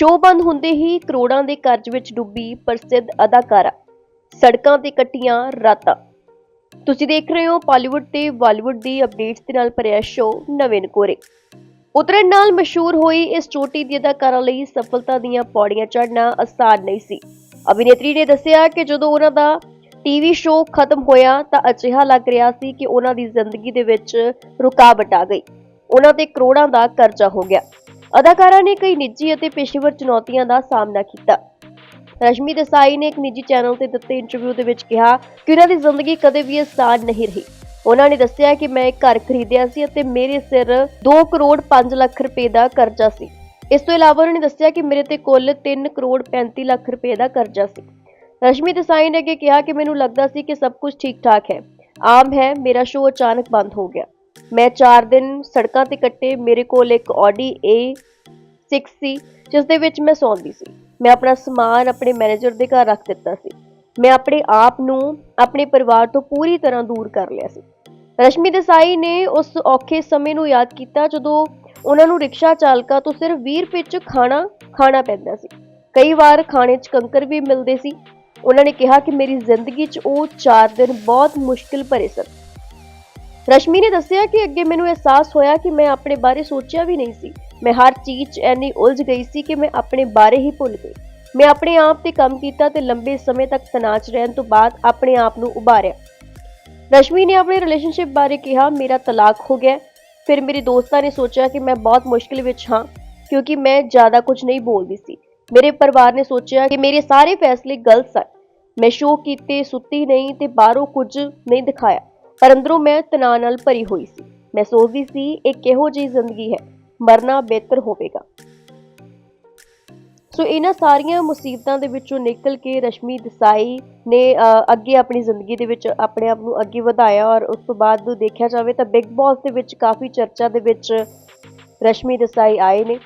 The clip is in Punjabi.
ਸ਼ੋਅ ਬੰਦ ਹੁੰਦੇ ਹੀ ਕਰੋੜਾਂ ਦੇ ਕਰਜ਼ ਵਿੱਚ ਡੁੱਬੀ ਪ੍ਰਸਿੱਧ ਅਦਾਕਾਰਾ। ਸੜਕਾਂ ਤੇ ਕੱਟੀਆਂ ਰਾਤਾਂ। ਤੁਸੀਂ ਦੇਖ ਰਹੇ ਹੋ ਪਾਲੀਵੁੱਡ ਤੇ ਬਾਲੀਵੁੱਡ ਦੀ ਅਪਡੇਟਸ ਦੇ ਨਾਲ ਭਰਿਆ ਸ਼ੋਅ ਨਵੇਂ ਕੋਰੇ ਉਤਰਨ ਨਾਲ ਮਸ਼ਹੂਰ ਹੋਈ ਇਸ ਚੋਟੀ ਦੀ ਅਦਾਕਾਰਾ ਲਈ ਸਫਲਤਾ ਦੀਆਂ ਪੌੜੀਆਂ ਚੜ੍ਹਨਾ ਆਸਾਨ ਨਹੀਂ ਸੀ। ਅਭਿਨੇਤਰੀ ਨੇ ਦੱਸਿਆ ਕਿ ਜਦੋਂ ਉਹਨਾਂ ਦਾ ਟੀਵੀ ਸ਼ੋਅ ਖਤਮ ਹੋਇਆ ਤਾਂ ਅਜਿਹਾ ਲੱਗ ਰਿਹਾ ਸੀ ਕਿ ਉਹਨਾਂ ਦੀ ਜ਼ਿੰਦਗੀ ਦੇ ਵਿੱਚ ਰੁਕਾਵਟ ਆ ਗਈ। ਉਹਨਾਂ ਤੇ ਕਰੋੜਾਂ ਦਾ ਕਰਜ਼ਾ ਹੋ ਗਿਆ। ਅਦਾਕਾਰਾ ਨੇ ਕਈ ਨਿੱਜੀ ਅਤੇ ਪੇਸ਼ੇਵਰ ਚੁਣੌਤੀਆਂ ਦਾ ਸਾਹਮਣਾ ਕੀਤਾ। ਰਸ਼ਮੀ ਦੇਸਾਈ ਨੇ ਇੱਕ ਨਿੱਜੀ ਚੈਨਲ ਤੇ ਦਿੱਤੇ ਇੰਟਰਵਿਊ ਦੇ ਵਿੱਚ ਕਿਹਾ ਕਿ ਉਹਨਾਂ ਦੀ ਜ਼ਿੰਦਗੀ ਕਦੇ ਵੀ ਆਸਾਨ ਨਹੀਂ ਰਹੀ। ਉਹਨਾਂ ਨੇ ਦੱਸਿਆ ਕਿ ਮੈਂ ਇੱਕ ਘਰ ਖਰੀਦਿਆ ਸੀ ਅਤੇ ਮੇਰੇ ਸਿਰ 2 ਕਰੋੜ 5 ਲੱਖ ਰੁਪਏ ਦਾ ਕਰਜ਼ਾ ਸੀ। ਇਸ ਤੋਂ ਇਲਾਵਾ ਉਹਨਾਂ ਨੇ ਦੱਸਿਆ ਕਿ ਮੇਰੇ ਤੇ ਕੁੱਲ 3 ਕਰੋੜ 35 ਲੱਖ ਰੁਪਏ ਦਾ ਕਰਜ਼ਾ ਸੀ। ਰਸ਼ਮੀ ਦੇਸਾਈ ਨੇ ਅੱਗੇ ਕਿਹਾ ਕਿ ਮੈਨੂੰ ਲੱਗਦਾ ਸੀ ਕਿ ਸਭ ਕੁਝ ਠੀਕ ਠਾਕ ਹੈ। ਆਮ ਹੈ, ਮੇਰਾ ਸ਼ੋਅ ਅਚਾਨਕ ਬੰਦ ਹੋ ਗਿਆ। ਮੈਂ 4 ਦਿਨ ਸੜਕਾਂ ਤੇ ਕੱਟੇ, ਮੇਰੇ ਕੋਲ ਇੱਕ ਆਡੀ A6 ਸੀ ਜਿਸ ਦੇ ਵਿੱਚ ਮੈਂ ਸੌਂਦੀ ਸੀ। ਮੈਂ ਆਪਣਾ ਸਮਾਨ ਆਪਣੇ ਮੈਨੇਜਰ ਦੇ ਘਰ ਰੱਖ ਦਿੱਤਾ ਸੀ। ਮੈਂ ਆਪਣੇ ਆਪ ਨੂੰ ਆਪਣੇ ਪਰਿਵਾਰ ਤੋਂ ਪੂਰੀ ਤਰ੍ਹਾਂ ਦੂਰ ਕਰ ਲਿਆ ਸੀ। ਰਸ਼ਮੀ ਦੇਸਾਈ ਨੇ ਉਸ ਔਖੇ ਸਮੇਂ ਨੂੰ ਯਾਦ ਕੀਤਾ ਜਦੋਂ ਉਹਨਾਂ ਨੂੰ ਰਿਕਸ਼ਾ ਚਾਲਕਾਂ ਤੋਂ ਸਿਰਫ 20 ਰੁਪਏ 'ਚ ਖਾਣਾ ਖਾਣਾ ਪੈਂਦਾ ਸੀ। ਕਈ ਵਾਰ ਖਾਣੇ 'ਚ ਕੰਕਰ ਵੀ ਮਿਲਦੇ ਸੀ। ਉਹਨਾਂ ਨੇ ਕਿਹਾ ਕਿ ਮੇਰੀ ਜ਼ਿੰਦਗੀ 'ਚ ਉਹ 4 ਦਿਨ ਬਹੁਤ ਮੁਸ਼ਕਿਲ ਭਰੇ ਸਨ। ਰਸ਼ਮੀ ਨੇ ਦੱਸਿਆ ਕਿ ਅੱਗੇ ਮੈਨੂੰ ਅਹਿਸਾਸ ਹੋਇਆ ਕਿ ਮੈਂ ਆਪਣੇ ਬਾਰੇ ਸੋਚਿਆ ਵੀ ਨਹੀਂ ਸੀ। ਮੈਂ ਹਰ ਚੀਜ਼ 'ਚ ਇੰਨੀ ਉਲਝ ਗਈ ਸੀ ਕਿ ਮੈਂ ਆਪਣੇ ਬਾਰੇ ਹੀ ਭੁੱਲ ਗਈ। ਮੈਂ ਆਪਣੇ ਆਪ ਤੇ ਕੰਮ ਕੀਤਾ ਤੇ ਲੰਬੇ ਸਮੇਂ ਤੱਕ ਤਨਾਚ ਰਹਿਣ ਤੋਂ ਬਾਅਦ ਆਪਣੇ ਆਪ ਨੂੰ ਉਭਾਰਿਆ। ਰਸ਼ਮੀ ਨੇ ਆਪਣੇ ਰਿਲੇਸ਼ਨਸ਼ਿਪ ਬਾਰੇ ਕਿਹਾ, ਮੇਰਾ ਤਲਾਕ ਹੋ ਗਿਆ। ਫਿਰ ਮੇਰੇ ਦੋਸਤਾਂ ਨੇ ਸੋਚਿਆ ਕਿ ਮੈਂ ਬਹੁਤ ਮੁਸ਼ਕਿਲ ਵਿੱਚ ਹਾਂ, ਕਿਉਂਕਿ ਮੈਂ ਜ਼ਿਆਦਾ ਕੁਝ ਨਹੀਂ ਬੋਲਦੀ ਸੀ। ਮੇਰੇ ਪਰਿਵਾਰ ਨੇ ਸੋਚਿਆ ਕਿ ਮੇਰੇ ਸਾਰੇ ਫੈਸਲੇ ਗਲਤ ਸਨ। ਮੈਂ ਸ਼ੋਅ ਕੀਤੇ, ਸੁੱਤੀ ਨਹੀਂ ਤੇ ਬਾਹਰੋਂ ਕੁਝ ਨਹੀਂ ਦਿਖਾਇਆ। ਪਰ ਅੰਦਰੋਂ ਮੈਂ ਤਣਾਅ ਨਾਲ ਭਰੀ ਹੋਈ ਸੀ। ਮੈਂ ਸੋਚਦੀ ਸੀ ਇਹ ਕਿਹੋ ਜਿਹੀ ਜ਼ਿੰਦਗੀ ਹੈ? ਮਰਨਾ ਬਿਹਤਰ ਹੋਵੇਗਾ। ਸੋ ਇਹਨਾਂ ਸਾਰੀਆਂ ਮੁਸੀਬਤਾਂ ਦੇ ਵਿੱਚੋਂ ਨਿਕਲ ਕੇ ਰਸ਼ਮੀ ਦਸਾਈ ਨੇ ਅ, ਅੱਗੇ ਆਪਣੀ ਜ਼ਿੰਦਗੀ ਦੇ ਵਿੱਚ ਆਪਣੇ ਆਪ ਨੂੰ ਅੱਗੇ ਵਧਾਇਆ ਔਰ ਉਸ ਤੋਂ ਬਾਅਦ ਦੇਖਿਆ ਜਾਵੇ ਤਾਂ ਬਿਗ ਬੌਸ ਦੇ ਵਿੱਚ ਕਾਫੀ ਚਰਚਾ ਦੇ ਵਿੱਚ ਰਸ਼ਮੀ ਦਸਾਈ ਆਏ ਨੇ।